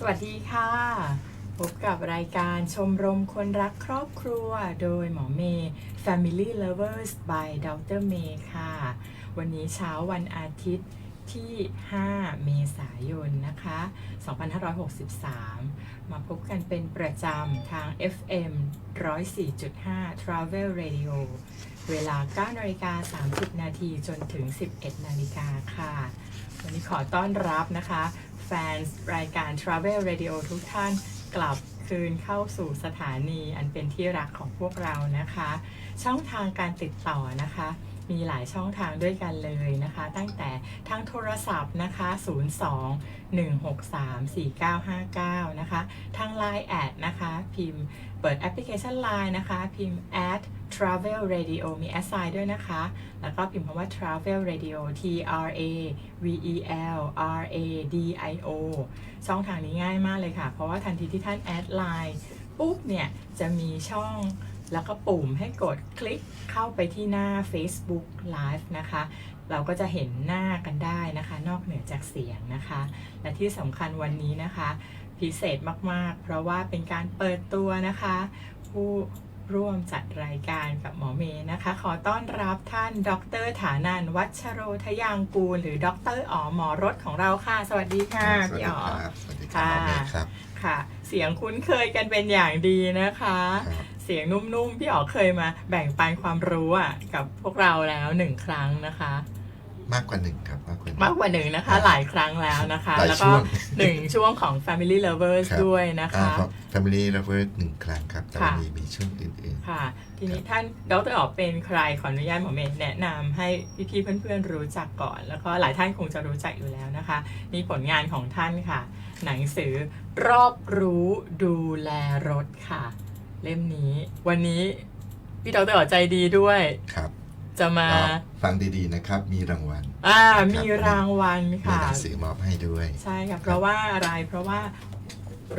สวัสดีค่ะ พบกับรายการชมรมคนรักครอบครัว โดยหมอเมย์ Family Lovers by Dr. May ค่ะ วันนี้เช้าวันอาทิตย์ที่ 5 เมษายน นะคะ 2563 มาพบกันเป็นประจำทาง FM 104.5 Travel Radio เวลา 9 นาฬิกา 30 นาทีจนถึง 11 นาฬิกาค่ะ วันนี้ขอต้อนรับนะคะ แฟนรายการ Travel Radio ทุกท่านกลับคืนเข้าสู่สถานีอันเป็นที่รักของพวกเรานะคะ ช่องทางการติดต่อนะคะ มีหลายช่องทางด้วยกันเลยนะคะ ตั้งแต่ทางโทรศัพท์นะคะ 02 163 4959 นะคะ ทาง Line แอดนะคะ พิมพ์เปิดแอปพลิเคชัน Line นะคะ พิมพ์ at travel radio มี s i ด้วยนะคะ แล้วก็พิมพ์คำว่า travel radio t r a v e l r a d i o ช่องทางนี้ง่ายมากเลยค่ะ เพราะว่าทันทีที่ท่านแอดไลน์ปุ๊บเนี่ย จะมีช่อง แล้วก็ปุ่มให้กดคลิกเข้าไปที่หน้า Facebook Live นะคะ เราก็จะเห็นหน้ากันได้นะคะ นอกเหนือจากเสียงนะคะ และที่สำคัญวันนี้นะคะ พิเศษมากๆ เพราะว่าเป็นการเปิดตัวนะคะ ผู้ร่วมจัดรายการกับหมอเมย์นะคะ ขอต้อนรับท่านดรฐานันท์วัชโรทยางกูล หรือดรอ๋อหมอรถของเราค่ะ สวัสดีค่ะสวัสพี่ดีอ๋อครับสวัสดีครับค่ะหมอเมย์ครับค่ะ เสียงคุ้นเคยกันเป็นอย่างดีนะคะครับเสียงนุ่มๆ พี่อ๋อเคยมาแบ่งปันความรู้อะกับพวกเราแล้วหนึ่งครั้งนะคะ มากกว่าหนึ่งครับมากกว่าหนึ่ง มากกว่าหนึ่งนะคะ หลายครั้งแล้วนะคะ หลายแล้วช่ก็วง หนึ่งช่วงของ Family Lovers ครับด้วยนะอ่าคะ ครับ Family Lover หนึ่งครั้งครับแต่ค่ะวันนี้มีช่วงอื่นค่ะ ทีนี้ท่านดรออกเป็นใครขออนุญาตหมอเมย์แนะนำให้พี่ๆเพื่อนๆรู้จักก่อน แล้วก็หลายท่านคงจะรู้จักอยู่แล้วนะคะนี่ผลงานของท่านค่ะ หนังสือรอบรู้ดูแลรถค่ะ เล่มนี้ วันนี้พี่ดรอใจดีด้วยๆครับจะมาก็ฟังดีๆนะครับ มีรางวัล อ่าครับมีรางวัลมีค่ะหนังสือมอบให้ด้วย ใช่ค่ะ เพราะว่าอะไร เพราะว่า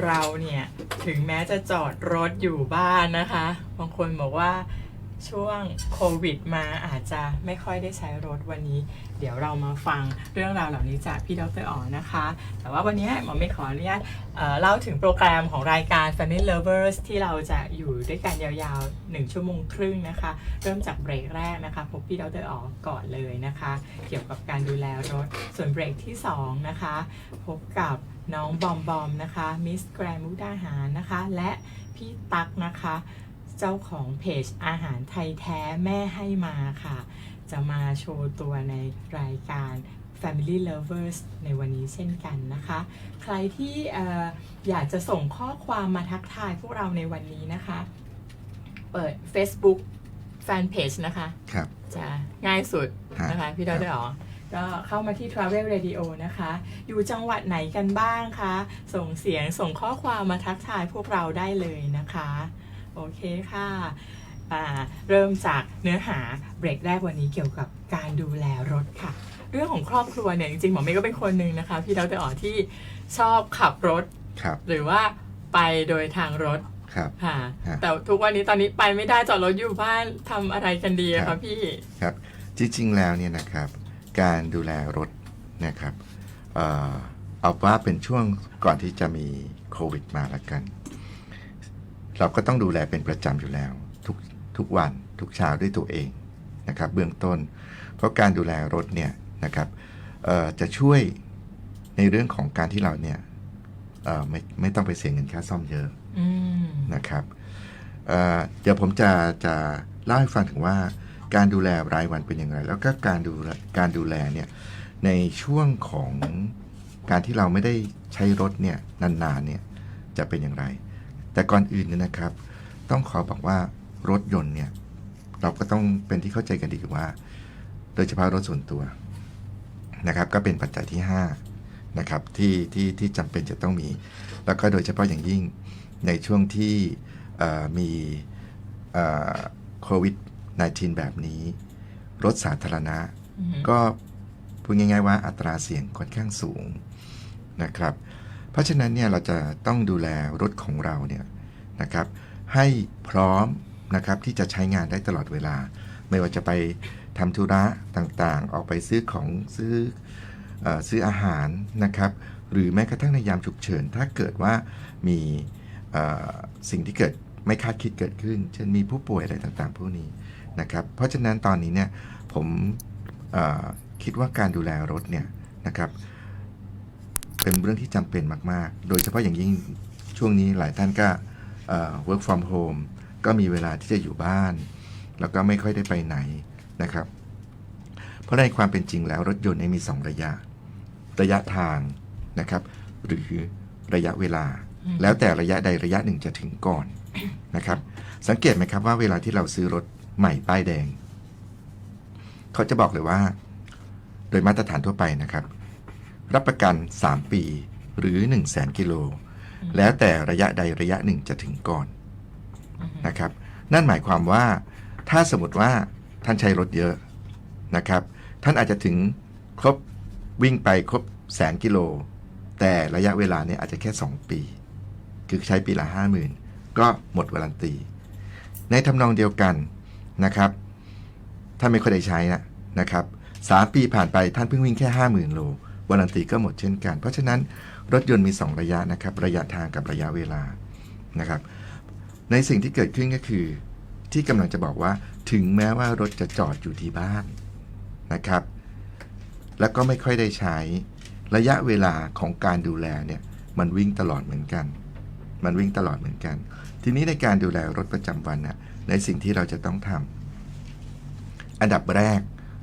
เราเนี่ย ถึงแม้จะจอดรถอยู่บ้านนะคะ บางคนบอกว่า ช่วงโควิดมาอาจจะไม่ค่อยได้ใช้รถวันนี้ เดี๋ยวเรามาฟังเรื่องราวเหล่านี้จากพี่ดรอ๋อนะคะ แต่ว่าวันนี้หมอไม่ขออนุญาตเล่าถึงโปรแกรมของรายการ Family Lovers ที่เราจะอยู่ด้วยกันยาวๆ 1 ชั่วโมงครึ่งนะคะ เริ่มจากเบรกแรกนะคะ พบพี่ดรอ๋อก่อนเลยนะคะ เกี่ยวกับการดูแลรถ ส่วนเบรกที่ 2 นะคะ พบกับน้องบอมบอมนะคะมิสแกรนมุกดาหารนะคะ และพี่ตั๊กนะคะ เจ้าของเพจอาหารไทยแท้แม่ให้มาค่ะ จะมาโชว์ตัวในรายการ Family Lovers ในวันนี้เช่นกันนะคะ ใครที่เอ่ออยากจะส่งข้อความมาทักทายพวกเราในวันนี้นะคะ เปิด Facebook Fanpage นะคะครับจะง่ายสุดนะคะฮะพี่ดอครับเดอก็เข้ามาที่ Travel Radio นะคะ อยู่จังหวัดไหนกันบ้างคะ ส่งเสียงส่งข้อความมาทักทายพวกเราได้เลยนะคะ โอเคค่ะอ่าเริ่มจากเนื้อหาเบรกแรกวันนี้เกี่ยวกับการดูแลรถค่ะ เรื่องของครอบครัวเนี่ยจริงๆหมอเมย์ก็เป็นคนหนึ่งนะคะ พี่ดอเดอที่ชอบขับรถครับหรือว่าไปโดยทางรถครับค่ะฮะแต่ทุกวันนี้ตอนนี้ไปไม่ได้จอดรถอยู่บ้านทำอะไรกันดีอะครัคะบพี่ครับจริงๆแล้วเนี่ยนะครับ การดูแลรถนะครับเอ่อเอาว่าเป็นช่วงก่อนที่จะมีโควิดมาแล้วกัน เราก็ต้องดูแลเป็นประจำอยู่แล้ว ทุกทุกวันทุกเช้าด้วยตัวเองนะครับเบื้องต้น เพราะการดูแลรถเนี่ยนะครับเอ่อจะช่วยในเรื่องของการที่เราเนี่ยเอ่อไม่ไม่ต้องไปเสียเงินค่าซ่อมเยอะอืมนะครับเอ่อเดี๋ยวผมจะจะเล่าให้ฟังถึงว่าการดูแลรายวันเป็นอย่างไร แล้วก็การดูแลการดูแลเนี่ยในช่วงของการที่เราไม่ได้ใช้รถเนี่ยนานๆเนี่ยจะเป็นอย่างไร แต่ก่อนอื่นเนี่ยนะครับ ต้องขอบอกว่ารถยนต์เนี่ย เราก็ต้องเป็นที่เข้าใจกันดีว่า โดยเฉพาะรถส่วนตัวนะครับ ก็เป็นปัจจัยที่5นะครับที่ที่ที่จำเป็นจะต้องมี แล้วก็โดยเฉพาะอย่างยิ่งในช่วงที่เอ่อมีโควิด -19 แบบนี้ รถสาธารณะอืมก็พูดง่ายๆว่าอัตราเสี่ยงค่อนข้างสูงนะครับ เพราะฉะนั้นเนี่ยเราจะต้องดูแลรถของเราเนี่ยนะครับให้พร้อมนะครับที่จะใช้งานได้ตลอดเวลา ไม่ว่าจะไปทำธุระต่างๆ ออกไปซื้อของซื้ออซื้ออาหารนะครับหรือแม้กระทั่งในยามฉุกเฉิน ถ้าเกิดว่ามีสิ่งที่เกิดไม่คาดคิดเกิดขึ้น เช่นมีผู้ป่วยอะไรต่างๆ พวกนี้นะครับ เพราะฉะนั้นตอนนี้เนี่ยผมคิดว่าการดูแลรถเนี่ยนะครับ เป็นเรื่องที่จำเป็นมาก ๆ โดยเฉพาะอย่างยิ่งช่วงนี้หลายท่านก็เอ่อ work from home ก็มีเวลาที่จะอยู่บ้าน แล้วก็ไม่ค่อยได้ไปไหนนะครับ เพราะในความเป็นจริงแล้วรถยนต์เนี่ยมี 2 ระยะ ระยะทางนะครับ หรือระยะเวลาอืมแล้วแต่ระยะใดระยะหนึ่งจะถึงก่อนนะครับ สังเกตไหมครับว่าเวลาที่เราซื้อรถใหม่ป้ายแดง เขาจะบอกเลยว่า โดยมาตรฐานทั่วไปนะครับ รับประกัน 3 ปีหรือ 1 0 0 0 0แสนกิโล แล้วแต่ระยะใดระยะหนึ่งจะถึงก่อนอืมนะครับ นั่นหมายความว่าถ้าสมมติว่าท่านใช้รถเยอะนะครับ ท่านอาจจะถึงครบวิ่งไปครบแสนกิโล แต่ระยะเวลาเนี่ยอาจจะแค่ 2 ปี คือใช้ปีละ 50,000 ก็หมดวารันตี ในทำนองเดียวกันนะครับ ถ้าไม่ค่อยได้ใช้นะนะครับสามปีผ่านไปท่านเพิ่งวิ่งแค่ 50,000 โล วารันตีก็หมดเช่นกัน เพราะฉะนั้นรถยนต์มี 2 ระยะนะครับ ระยะทางกับระยะเวลานะครับ ในสิ่งที่เกิดขึ้นก็คือ ที่กำลังจะบอกว่าถึงแม้ว่ารถจะจอดอยู่ที่บ้านนะครับ แล้วก็ไม่ค่อยได้ใช้ระยะเวลาของการดูแลเนี่ยมันวิ่งตลอดเหมือนกัน มันวิ่งตลอดเหมือนกัน ทีนี้ในการดูแลรถประจำวันน่ะในสิ่งที่เราจะต้องทำอันดับแรก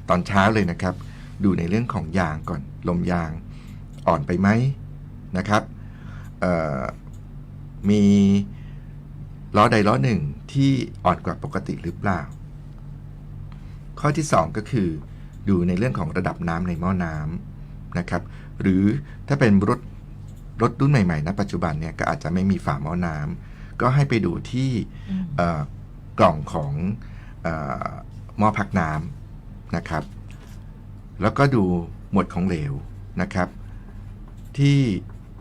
ตอนเช้าเลยนะครับ ดูในเรื่องของยางก่อน ลมยางอ่อนไปไหมนะครับเอ่อมีล้อใดล้อหนึ่งที่อ่อนกว่าปกติหรือเปล่า ข้อที่ 2 ก็คือดูในเรื่องของระดับน้ำในหม้อน้ำนะครับ หรือถ้าเป็นรถรถรุ่นใหม่ๆณปัจจุบันเนี่ยก็อาจจะไม่มีฝาหม้อน้ำก็ให้ไปดูที่อืมเอ่อกล่องของเออหม้อพักน้ำนะครับ แล้วก็ดูหมวดของเหลวนะครับ ที่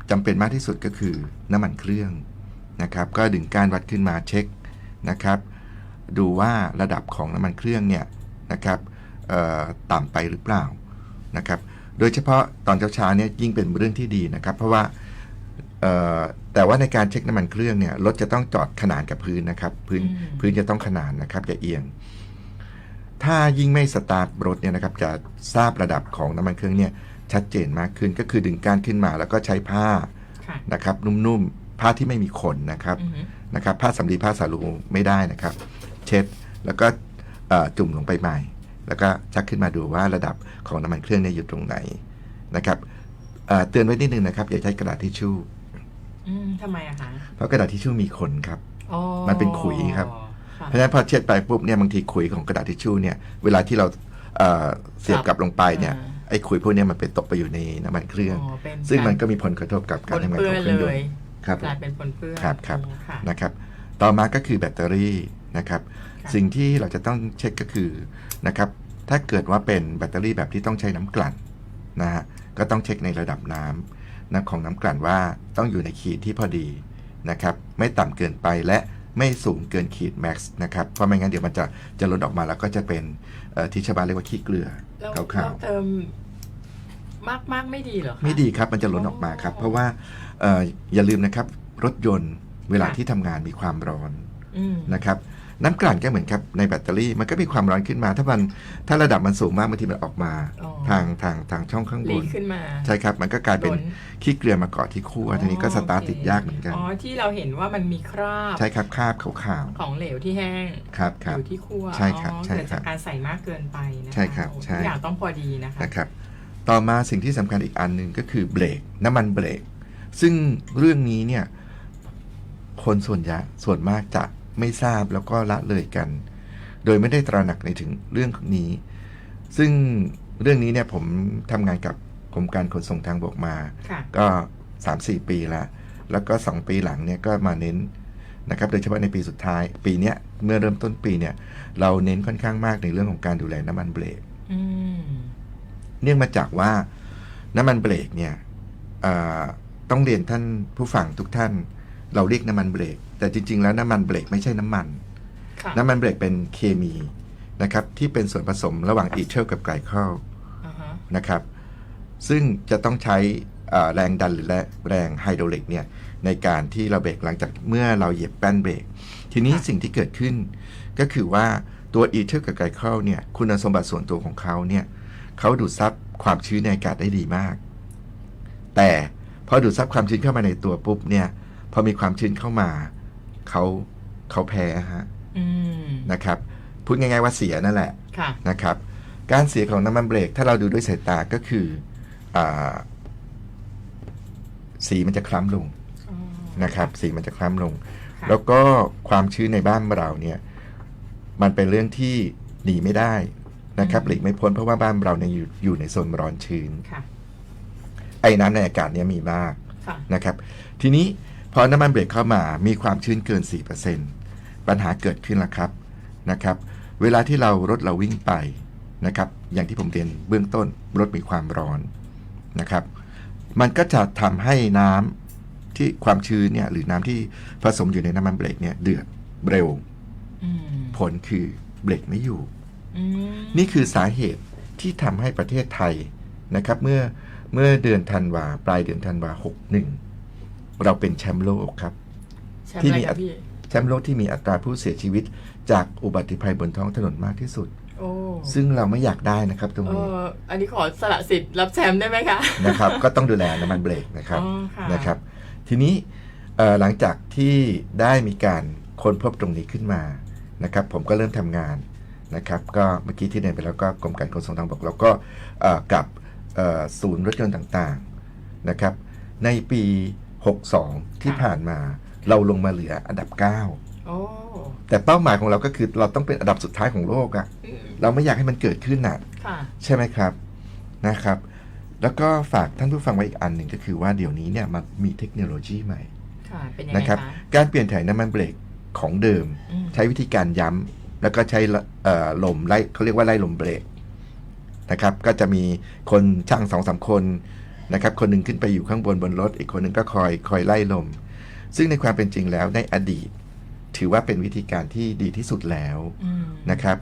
จำเป็นมากที่สุดก็คือน้ำมันเครื่องนะครับ ก็ดึงก้านวัดขึ้นมาเช็คนะครับ ดูว่าระดับของน้ำมันเครื่องเนี่ยนะครับเอ่อต่ำไปหรือเปล่านะครับ โดยเฉพาะตอนเช้าๆเนี่ยยิ่งเป็นเรื่องที่ดีนะครับ เพราะว่าเอ่อแต่ว่าในการเช็คน้ำมันเครื่องเนี่ยรถจะต้องจอดขนานกับพื้นนะครับ พื้นอืมพื้นจะต้องขนานนะครับอย่าเอียง ถ้ายิ่งไม่สตาร์ทรถเนี่ยนะครับจะทราบระดับของน้ำมันเครื่องเนี่ยชัดเจนมากขึ้นก็คือดึงก้านขึ้นมา แล้วก็ใช้ผ้าค่ะนะครับนุ่มๆผ้าที่ไม่มีขนนะครับอือฮึนะครับผ้าสำลีผ้าสาลูไม่ได้นะครับ เช็ดแล้วก็เอ่อจุ่มลงไปใหม่ แล้วก็ชักขึ้นมาดูว่าระดับของน้ำมันเครื่องเนี่ยอยู่ตรงไหนนะครับเอ่อเตือนไว้นิดนึงนะครับอย่าใช้กระดาษทิชชู่อืมทำไมอะคะเพราะกระดาษทิชชู่มีขนครับ อ๋อมันเป็นขุยครับค่ะ เพราะฉะนั้นพอเช็ดไปปุ๊บเนี่ยบางทีขุยของกระดาษทิชชู่เนี่ยเวลาที่เราเอ่อเสียบกลับลงไปเนี่ยอ่าไอ้ขุยพวกเนี้มันไปตกไปอยู่ในน้ำมันเครื่อง อ๋อเป็นซึ่งมันารก็มีผลกระทบกับปการนทำงานเปื้ขออนงเครื่องเลยนต์ ครับกลายเป็นปนเปื้อนครับครับอ๋อค่ะ นะครับ ต่อมาก็คือแบตเตอรี่นะครับ ค่ะ สิ่งที่เราจะต้องเช็คก็คือนะครับ ถ้าเกิดว่าเป็นแบตเตอรี่แบบที่ต้องใช้น้ำกลั่นนะฮะ ก็ต้องเช็คในระดับน้ำนะของน้ำกลั่นว่าต้องอยู่ในขีดที่พอดีนะครับ ไม่ต่ำเกินไปและ ไม่สูงเกินขีดแม็กซ์นะครับ เพราะไม่งั้นเดี๋ยวมันจะจะลดออกมาแล้วก็จะเป็นเอ่อที่ชาวบ้านเรียกว่าขี้เกลือแล้วขาวเราเติมมากมากๆไม่ดีเหรอคะๆไม่ดีครับมันจะล้นออกมาครับ เพราะว่าเอ่ออย่าลืมนะครับ รถยนต์เวลาค่ะที่ทำงานมีความร้อนอืมนะครับ น้ำกลั่นก็เหมือนครับในแบตเตอรี่มันก็มีความร้อนขึ้นมา ถ้ามันถ้าระดับมันสูงมากบางทีมันออกมา อ๋อ ทางทางทางช่องข้างบลีนกขึ้นมา ใช่ครับ มันก็กลายเป็นล้น ขี้เกลือมาเกาะที่ขั้วทีนี้ก็สตาร์ทติดยากเหมือนกัน อ๋อที่เราเห็นว่ามันมีคราบใช่ครับคราบขาวของเหลวที่แห้งๆครับคอรับ ยู่ที่ขั้วใช่ครับอ๋อใช่เกิดครัจาบกการใส่มากเกินไปนะคะใช่ครับโอ้ใช่ ทุกอย่างต้องพอดีนะคะ นะครับต่อมาสิ่งที่สำคัญอีกอันหนึ่งก็คือเบรกน้ำมันเบรก ซึ่งเรื่องนี้เนี่ยคนส่วนใหญ่ส่วนมากจะ ไม่ทราบแล้วก็ละเลยกัน โดยไม่ได้ตระหนักในถึงเรื่องนี้ ซึ่งเรื่องนี้เนี่ยผมทำงานกับกรมการขนส่งทางบกมาค่ะก็ 3-4 ปีแล้วแล้วก็ 2 ปีหลังเนี่ยก็มาเน้นนะครับโดยเฉพาะในปีสุดท้าย ปีเนี้ยเมื่อเริ่มต้นปีเนี่ย เราเน้นค่อนข้างมากในเรื่องของการดูแลน้ำมันเบรกอืมเนื่องมาจากว่าน้ำมันเบรกเนี่ยเอ่อต้องเรียนท่านผู้ฟังทุกท่าน เราเรียกน้ำมันเบรก แต่จริง ๆ แล้วน้ำมันเบรกไม่ใช่น้ำมัน ค่ะน้ำมันเบรกเป็นเคมีนะครับที่เป็นส่วนผสมระหว่างอีเทลกับไกลคอลอ่าฮะนะครับ ซึ่งจะต้องใช้เอ่อแรงดันหรือแรงไฮดรอลิกเนี่ยในการที่เราเบรกหลังจากเมื่อเราเหยียบแป้นเบรก ทีนี้ค่ะสิ่งที่เกิดขึ้น ก็คือว่าตัวอีเทอร์กับไกลเคิลเนี่ยคุณสมบัติส่วนตัวของเขาเนี่ยเขาดูดซับความชื้นในอากาศได้ดีมาก แต่พอดูดซับความชื้นเข้ามาในตัวปุ๊บเนี่ย พอมีความชื้นเข้ามาเขาเขาแพ้ฮะอืมนะครับพูดง่ายๆว่าเสียนั่นแหละค่ะนะครับ การเสียของน้ำมันเบรก ถ้าเราดูด้วยสายตาก็คืออาสีมันจะคล้ำลงอ๋อนะครับ สีมันจะคล้ำลงค่ะแล้วก็ความชื้นในบ้านเราเนี่ยมันเป็นเรื่องที่หนีไม่ได้นะครับหลีกไม่พ้นเพราะว่าบ้านเราเนี่ยอยู่อยู่ในโซนร้อนชื้นค่ะไอ้น้ำในอากาศเนี่ยมีมากค่ะนะครับ ทีนี้ พอน้ำมันเบรกเข้ามามีความชื้นเกิน 4%ปัญหาเกิดขึ้นแล้วครับนะครับ เวลาที่เรารถเราวิ่งไปนะครับ อย่างที่ผมเรียนเบื้องต้นรถมีความร้อนนะครับ มันก็จะทำให้น้ำที่ความชื้นเนี่ยหรือน้ำที่ผสมอยู่ในน้ำมันเบรกเนี่ยเดือดเร็วอืมผลคือเบรกไม่อยู่อืมนี่คือสาเหตุที่ทำให้ประเทศไทยนะครับ เมื่อเมื่อเดือนธันวาปลายเดือนธันวา61 เราเป็นแชมป์โลกครับแชมป์ที่อะไรมีครับพี่แชมป์โลกที่มีอัตราผู้เสียชีวิต จากอุบัติภัยบนท้องถนนมากที่สุดโอ้ซึ่งเราไม่อยากได้นะครับตรงเอนี้ออันนี้ขอสละสิทธิ์รับแชมป์ได้ไหมคะนะครับ ก็ต้องดูแลน้ำมันเบรกนะครับอ๋อค่ะนะครับ ทีนี้เอ่อหลังจากที่ได้มีการค้นพบตรงนี้ขึ้นมานะครับ ผมก็เริ่มทำงานนะครับ ก็เมื่อกี้ที่เรียนไปแล้วก็กรมการขนส่งทางบกเราก็เอ่อกับเอ่อศูนย์รถยนต์ต่างๆนะครับ ในปี 62 ที่ผ่านมา เราลงมาเหลืออันดับ9โอ้แต่เป้าหมายของเราก็คือเราต้องเป็นอันดับสุดท้ายของโลกอะอืมเราไม่อยากให้มันเกิดขึ้นน่ะค่ะ ใช่ไหมครับนะครับ แล้วก็ฝากท่านผู้ฟังไว้อีกอันหนึ่งก็คือว่าเดี๋ยวนี้เนี่ยมันมีเทคโนโลยีใหม่ค่ะเป็นยังไงนะครับคะการเปลี่ยนถ่ายน้ำมันเบรกของเดิมอืมใช้วิธีการย้ำแล้วก็ใช้ละเอ่อลมไล่เขาเรียกว่าไล่ลมเบรกนะครับ ก็จะมีคนช่างสองสามคน นะครับ คนหนึ่งขึ้นไปอยู่ข้างบนบนรถ อีกคนหนึ่งก็คอยคอยไล่ลม ซึ่งในความเป็นจริงแล้วในอดีต ถือว่าเป็นวิธีการที่ดีที่สุดแล้วอืมนะครับ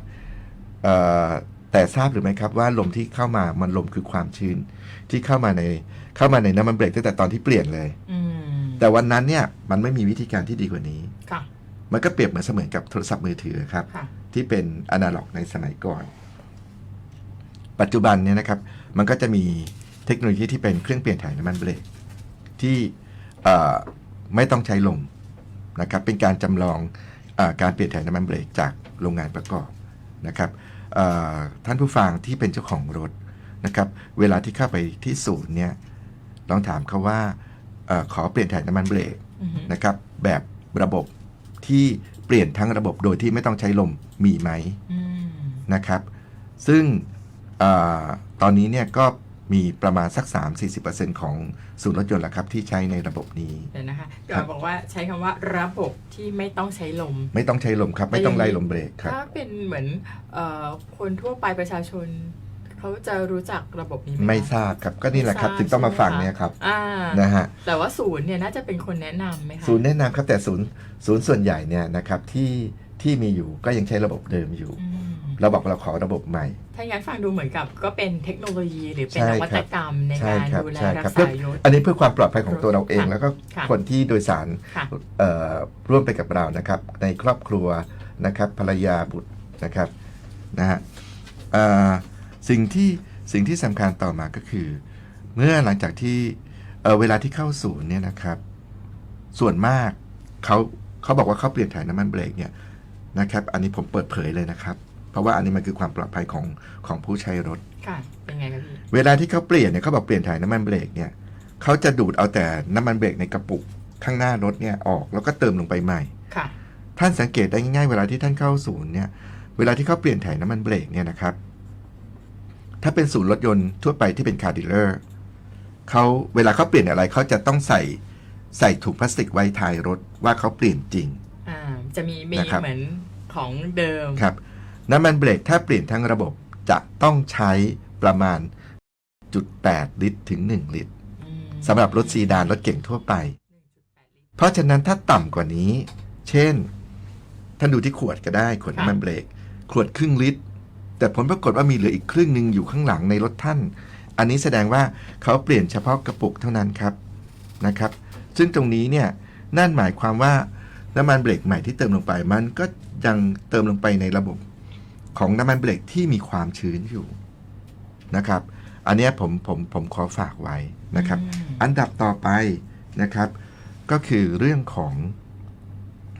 เอ่อแต่ทราบหรือไม่ครับว่าลมที่เข้ามามันลมคือความชื้น ที่เข้ามาในเข้ามาในน้ำมันเบรกตั้งแต่ตอนที่เปลี่ยนเลยอืมแต่วันนั้นเนี่ยมันไม่มีวิธีการที่ดีกว่านี้ค่ะมันก็เปรียบเหมือนเสมือนกับโทรศัพท์มือถือครับค่ะที่เป็นอนาล็อกในสมัยก่อน ปัจจุบันเนี่ยนะครับ มันก็จะมี เทคโนโลยีที่เป็นเครื่องเปลี่ยนถ่ายน้ำมันเบรกที่ไม่ต้องใช้ลมนะครับเป็นการจำลองอการเปลี่ยนถ่ายน้ำมันเบรกจากโรงงานประกอบนะครับท่านผู้ฟังที่เป็นเจ้าของรถนะครับเวลาที่เข้าไปที่ศูนย์เนี่ยลองถามเขาว่าอขอเปลี่ยนถ่ายน้ำมันเบรกนะครับแบบระบบที่เปลี่ยนทั้งระบบโดยที่ไม่ต้องใช้ลมมีไหมนะครับ ซึ่งอตอนนี้เนี่ยก็ มีประมาณสัก 3-40%ของศูนย์รถยนต์แล้วครับที่ใช้ในระบบนี้เดี๋ยวนะคะคก่รัอบนบอกว่าใช้คำว่าระบบที่ไม่ต้องใช้ลม ไม่ต้องใช้ลมครับ ไม่ต้องไล่ลมเบรกครับ ถ้าเป็นเหมือนเอ่อคนทั่วไปประชาชนเขาจะรู้จักระบบนี้ไหมคะไม่ทราบครับก็นี่แหละครับไม่ทราบถึงต้องมาฟังใช่ไหเนี่ยครับอ่านะฮะแต่ว่าศูนย์เนี่ยน่าจะเป็นคนแนะนำไหมคะศูนย์แนะนำครับแต่ศูนย์ศูนย์ส่วนใหญ่เนี่ยนะครับที่ที่มีอยู่ก็ยังใช้ระบบเดิมอยู่อืมเราบอกเราขอระบบใหม่ ถ้าอย่างนั้นฟังดูเหมือนกับก็เป็นเทคโนโลยีหรือเป็นใช่นครับวัตกรรมในใช่การครับดูแลใช่รัครับกเพื่อษายศอันนี้เพื่อความปลอดภัยของตัวเราเองค่ะแล้วก็ค่ะคนที่โดยสารค่ะเอ่อร่วมไปกับเรานะครับ ในครอบครัวนะครับภรรยาบุตรนะครับนะฮะเอ่อสิ่งที่สิ่งที่สำคัญต่อมาก็คือ เมื่อหลังจากที่เอ่อเวลาที่เข้าศูนย์เนี่ยนะครับ ส่วนมากเขาเขาบอกว่าเขาเปลี่ยนถ่ายน้ำมันเบรกเนี่ยนะครับ อันนี้ผมเปิดเผยเลยนะครับ เพราะว่าอันนี้มันคือความปลอดภัยของของผู้ใช้รถ ค่ะ เป็นไงครับพี่ เวลาที่เขาเปลี่ยนเนี่ยเขาบอกเปลี่ยนถ่ายน้ำมันเบรกเนี่ยเขาจะดูดเอาแต่น้ำมันเบรกในกระปุกข้างหน้ารถเนี่ยออกแล้วก็เติมลงไปใหม่ ค่ะ ท่านสังเกตได้ง่ายๆ เวลาที่ท่านเข้าศูนย์เนี่ย เวลาที่เขาเปลี่ยนถ่ายน้ำมันเบรกเนี่ยนะครับ ถ้าเป็นศูนย์รถยนต์ทั่วไปที่เป็นคาร์ดิลเลอร์เขาเวลาเขาเปลี่ยนอะไรเขาจะต้องใส่ใส่ถุงพลาสติกไว้ท้ายรถว่าเขาเปลี่ยนจริง อ่า จะมีมีนะครับ เหมือนของเดิม ครับ น้ำมันเบรกถ้าเปลี่ยนทั้งระบบจะต้องใช้ประมาณจุด8ลิตรถึง 1 ลิตรอืมสำหรับรถซีดานรถเก่งทั่วไป เพราะฉะนั้นถ้าต่ำกว่านี้ เช่น ท่านดูที่ขวดก็ได้ ขวดน้ำมันเบรก ขวดครึ่งลิตร แต่ผลปรากฏว่ามีเหลืออีกครึ่งหนึ่งอยู่ข้างหลังในรถท่าน อันนี้แสดงว่าเขาเปลี่ยนเฉพาะกระปุกเท่านั้นครับนะครับ ซึ่งตรงนี้เนี่ยนั่นหมายความว่าน้ำมันเบรกใหม่ที่เติมลงไปมันก็ยังเติมลงไปในระบบ ของน้ำมันเบรกที่มีความชื้นอยู่นะครับ อันเนี้ยผมผมผมขอฝากไว้นะครับอืมอันดับต่อไปนะครับ ก็คือเรื่องของ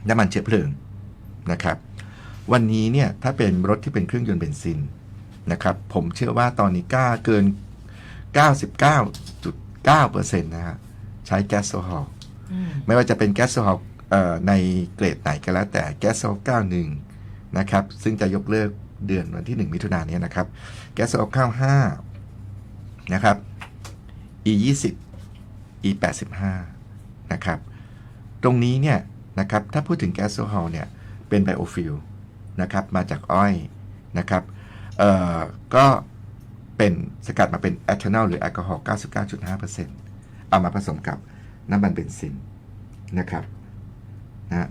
น้ำมันเชื้อเพลิงนะครับ วันนี้เนี่ยถ้าเป็นรถที่เป็นเครื่องยนต์เบนซินนะครับ ผมเชื่อว่าตอนนี้กล้าเกิน 99.9%นะฮะใช้แก๊สโซฮอลอืมไม่ว่าจะเป็นแก๊สโซฮอลเอ่อในเกรดไหนก็แล้วแต่แก๊สโซฮอล91 นะครับ ซึ่งจะยกเลิก เดือนวันที่ 1 มิถุนายนนี้นะครับ แก๊สโซฮอล95นะครับ e 20 e 85นะครับ ตรงนี้เนี่ยนะครับ ถ้าพูดถึงแก๊สโซฮอลเนี่ยเป็นไบโอฟิลนะครับ มาจากอ้อยนะครับ เอ่อ ก็เป็นสกัดมาเป็นแอทานอลหรือแอลกอฮอล์ 99.5%เอามาผสมกับน้ำมันเบนซินนะครับนะ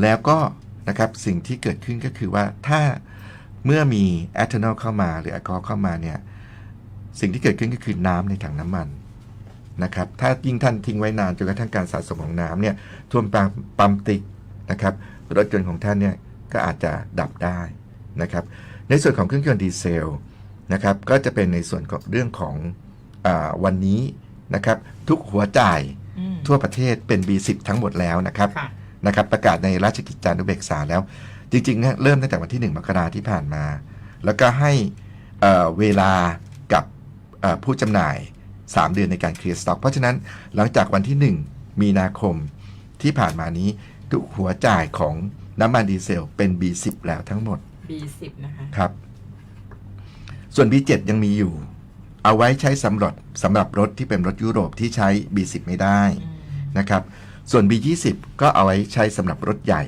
แล้วก็ นะครับ สิ่งที่เกิดขึ้นก็คือว่าถ้าเมื่อมีแอทานอลเข้ามาหรือแอลกอฮอล์เข้ามาเนี่ยสิ่งที่เกิดขึ้นก็คือน้ำในถังน้ำมันนะครับ ถ้ายิ่งท่านทิ้งไว้นานจนกระทั่งการสะสมของน้ำเนี่ยท่วมปั๊มปั๊มติ๊กนะครับรถยนต์ของท่านเนี่ยก็อาจจะดับได้นะครับ ในส่วนของเครื่องยนต์ดีเซลนะครับก็จะเป็นในส่วนของเรื่องของอาวันนี้นะครับ ทุกหัวจ่ายอืมทั่วประเทศเป็น B10 ทั้งหมดแล้วนะครับค่ะ นะครับประกาศในราชกิจจานุเบกษาแล้ว จริงๆเนี่ยเริ่มตั้งแต่วันที่ 1 มกราที่ผ่านมา แล้วก็ให้เอ่อเวลากับเอ่อผู้จำหน่าย 3 เดือนในการเคลียร์สต็อก เพราะฉะนั้นหลังจากวันที่ 1 มีนาคมที่ผ่านมานี้ทุกหัวจ่ายของน้ำมันดีเซลเป็น B10 แล้วทั้งหมด B10 นะคะครับ ส่วน B7 ยังมีอยู่ เอาไว้ใช้สำหรับสำหรับรถที่เป็นรถยุโรปที่ใช้ B10 ไม่ได้อืมนะครับ ส่วน B20 ก็เอาไว้ใช้สำหรับรถใหญ่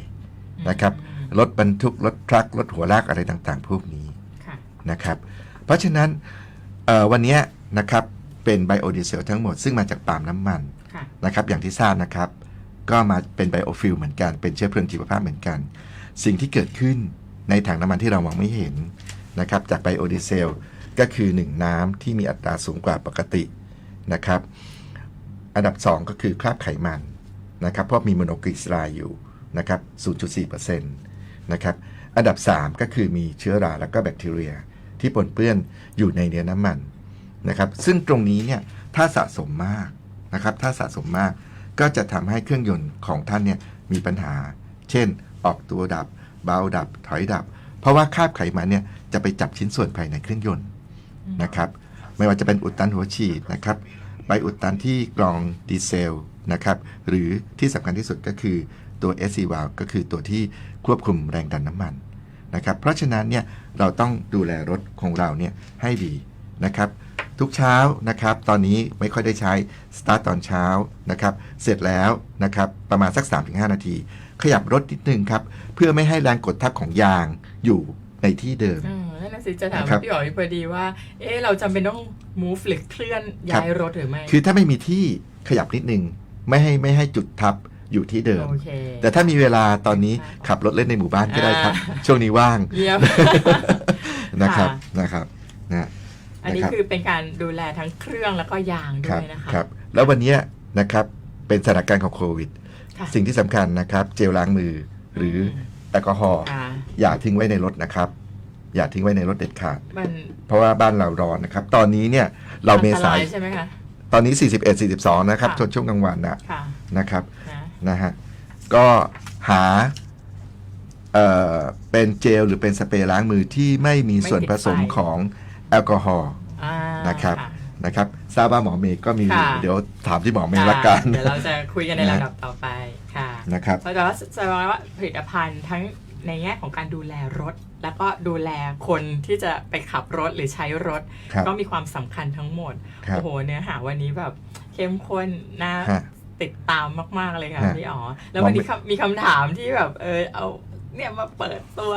นะครับอืมรถบรรทุก รถทรัค รถหัวลากอะไรต่างๆ พวกนี้ค่ะนะครับ เพราะฉะนั้นเอ่อวันเนี้ยนะครับเป็นไบโอดีเซลทั้งหมดซึ่งมาจากปาล์มน้ำมันค่ะนะครับ อย่างที่ทราบนะครับ ก็มาเป็นไบโอฟิลเหมือนกัน เป็นเชื้อเพลิงชีวภาพเหมือนกัน สิ่งที่เกิดขึ้นในถังน้ำมันที่เรามองไม่เห็นนะครับ จากไบโอดีเซลก็คือ 1 น้ำที่มีอัตราสูงกว่าปกตินะครับ อันดับ 2 ก็คือคราบไขมัน นะครับเพราะมีโมโนกลีเซอไรด์อยู่นะครับ 0.4%นะครับ อันดับ 3 ก็คือมีเชื้อราและก็แบคทีเรีย ที่ปนเปื้อนอยู่ในเนื้อน้ำมันนะครับ ซึ่งตรงนี้เนี่ยถ้าสะสมมากนะครับ ถ้าสะสมมากก็จะทำให้เครื่องยนต์ของท่านเนี่ยมีปัญหา เช่น ออกตัวดับ เบาดับ ถอยดับ เพราะว่าคราบไขมันเนี่ยจะไปจับชิ้นส่วนภายในเครื่องยนต์นะครับ ไม่ว่าจะเป็นอุดตันหัวฉีดนะครับ ไปอุดตันที่กรองดีเซล นะครับหรือที่สำคัญที่สุดก็คือตัว SC valve ก็คือตัวที่ควบคุมแรงดันน้ำมันนะครับเพราะฉะนั้นเนี่ยเราต้องดูแลรถของเราเนี่ยให้ดีนะครับทุกเช้านะครับตอนนี้ไม่ค่อยได้ใช้สตาร์ทตอนเช้านะครับเสร็จแล้วนะครับประมาณสัก 3-5 นาที ขยับรถนิดนึงครับเพื่อไม่ให้แรงกดทับของยางอยู่ในที่เดิมเออนั่นน่ะสิจะถามนะครับพี่อ๋อยพอดีว่า เอ๊ะเราจำเป็นต้อง move หรือเคลื่อนย้ายรถหรือไม่ คือถ้าไม่มีที่ขยับนิดนึง ไม่ให้ไม่ให้จุดทับอยู่ที่เดิม โอเค แต่ถ้ามีเวลาตอนนี้ขับรถเล่นในหมู่บ้านก็ได้ครับอ่าช่วงนี้ว่างเยี่ยม นะครับค่ะนะครับนะอันนี้นะครับ คือเป็นการดูแลทั้งเครื่องแล้วก็ยางคด้รัวบยนะคะ ครับแล้ววันเนี้ยนะครับเป็นสถานการณ์ของโควิด ค่ะ สิ่งที่สำคัญนะครับ เจลล้างมือหรืออมแอลกอฮอล์ค่ะอย่าทิ้งไว้ในรถนะครับ อย่าทิ้งไว้ในรถเด็ดขาด มันเพราะว่าบ้านเราร้อนนะครับ ตอนนี้เนี่ยเราเมษาอันตรใช่ไหมคะ ตอนนี้ 41 42 นะครับค่ะจนช่วงกลางวันนะค่ะนะครับนะนะฮะก็หาเอ่อเป็นเจลหรือเป็นสเปรย์ล้างมือที่ไม่มีส่วนผสมของแอลกอฮอล์ อ่า นะครับ นะครับทราบว่าหมอเมย์ก็มี ค่ะ เดี๋ยวถามที่หมอเมย์ค่ะละกัน เดี๋ยวเราจะคุยกันในนะลำดับต่อไปค่ะนะครับ เพราะแต่ว่าแสดงว่าผลิตภัณฑ์ทั้ง ในแง่ของการดูแลรถ แล้วก็ดูแลคนที่จะไปขับรถหรือใช้รถ ครับก็มีความสำคัญทั้งหมด ครับ โอ้โห เนื้อหาวันนี้แบบเข้มข้นนะฮะ ติดตามมาก ๆ เลยค่ะฮะพี่อ๋อ แล้ววันนี้มองไม่ครับมีคำถามที่แบบเออเอาเนี่ยมาเปิดตัว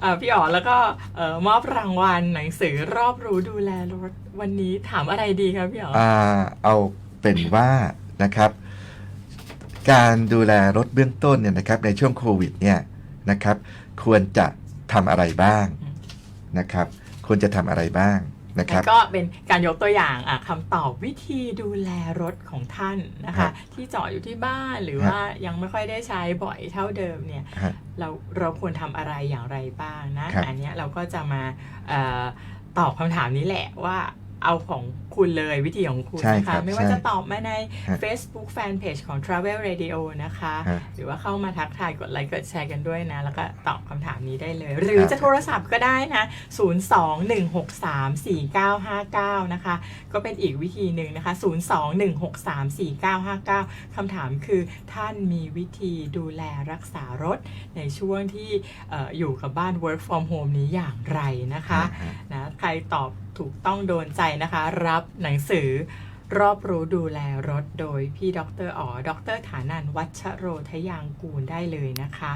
เอ่อพี่อ๋อแล้วก็เอ่อมอบรางวัลหนังสือรอบรู้ดูแลรถวันนี้ถามอะไรดีครับพี่อ๋อ อ่าเอาเป็นว่านะครับ การดูแลรถเบื้องต้นเนี่ยนะครับในช่วงโควิดเนี่ย นะครับ ควรจะทำอะไรบ้างนะครับ ควรจะทำอะไรบ้างนะครับแล้วก็เป็นการยกตัวอย่างอะคำตอบวิธีดูแลรถของท่านนะครัคะบที่จอดอยู่ที่บ้านหรือฮะว่ายังไม่ค่อยได้ใช้บ่อยเท่าเดิมเนี่ยฮะเราเราควรทำอะไรอย่างไรบ้างนะครับอันเนี้ยเราก็จะมาเออตอบคำถามนี้แหละว่า เอาของคุณเลยวิธีของคุณใช่นะครัคะบไม่ว่าใช่จะตอบมาในฮะ Facebook Fanpage ของ Travel Radio นะคะฮะหรือว่าเข้ามาทักทายกดไลค์กดแชร์กันด้วยนะ แล้วก็ตอบคำถามนี้ได้เลย หรือครับจะโทรศัพท์ก็ได้นะ 021634959 นะคะ ก็เป็นอีกวิธีหนึ่งนะคะ 021634959 คำถามคือท่านมีวิธีดูแลรักษารถในช่วงที่เอออยู่กับบ้าน work from home นี้อย่างไรนะคะฮะนะใครตอบ ถูกต้องโดนใจนะคะ รับหนังสือรอบรู้ดูแลรถโดยพี่ดรอ๋อดรฐานันท์วัชโรทยางกูลได้เลยนะคะ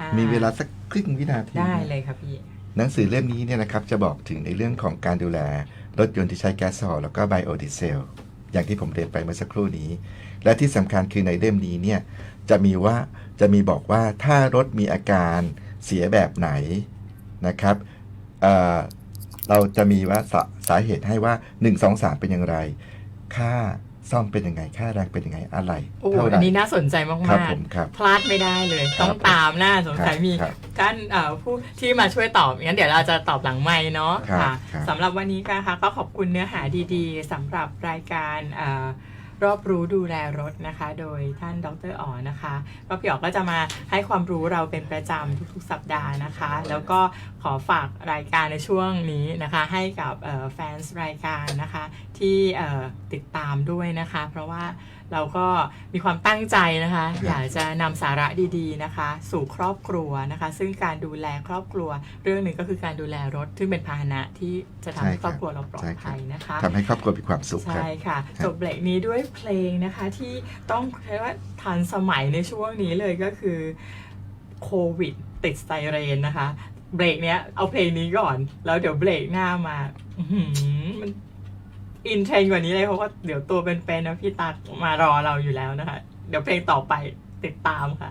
อ่มีเวลาสักครึ่งวินาทีได้เลยครับพี่หนังสือเล่มนี้เนี่ยนะครับจะบอกถึงในเรื่องของการดูแล รถยนต์ที่ใช้แก๊สโซฮอลแล้วก็ไบโอดีเซลอย่างที่ผมเรียนไปเมื่อสักครู่นี้ และที่สำคัญคือในเล่มนี้เนี่ยจะมีว่าจะมีบอกว่าถ้ารถมีอาการเสียแบบไหนนะครับ เอ่อเราจะมีว่าสาสาเหตุให้ว่า 1 2 3 เป็นอย่างไร ค่าซ่อมเป็นยังไง ค่าแรงเป็นยังไงอะไรโอ้เท่าไหอัร่ นนี้น่าสนใจมาครับกผมครับๆ พลาดไม่ได้เลย ครับต้องตามหน้าสงสัยครับมีครับท่านเอ่อผู้ที่มาช่วยตอบงั้นเดี๋ยวเราจะตอบหลังไม้เนาะครับค่ะครับ สำหรับวันนี้นะคะก็ขอบคุณเนื้อหาดีๆสำหรับรายการเอ่อ รอบรู้ดูแลรถนะคะ โดยท่านดรอ๋อนะคะก็พี่อ๋อก็จะมาให้ความรู้เราเป็นประจำทุกๆ สัปดาห์นะคะ แล้วก็ขอฝากรายการในช่วงนี้นะคะ ให้กับแฟนรายการนะคะที่ติดตามด้วยนะคะ เพราะว่า เราก็มีความตั้งใจนะคะ อยากจะนำสาระดีๆนะคะ สู่ครอบครัวนะคะ ซึ่งการดูแลครอบครัว เรื่องหนึ่งก็คือการดูแลรถซึ่งเป็นพาหนะที่จะทำให้ใช่คครัรอบบครัวเราปลอดใช่ครับภัยนะคะทำให้ครอบครัวมีความสุขครับ ใช่ค่ะจบเบรกนี้ด้วยเพลงนะคะที่ต้องเรียกว่าทันสมัยในช่วงนี้เลยก็คือโควิดติดไซเรนนะคะ เบรกเนี้ยเอาเพลงนี้ก่อน แล้วเดี๋ยวเบรกหน้ามาอื้อหือมัน อินเทรนกว่านี้เลยเพราะว่าเดี๋ยวตัวเป็นๆนะพี่ตักมารอเราอยู่แล้วนะคะ เดี๋ยวเพลงต่อไปติดตามค่ะ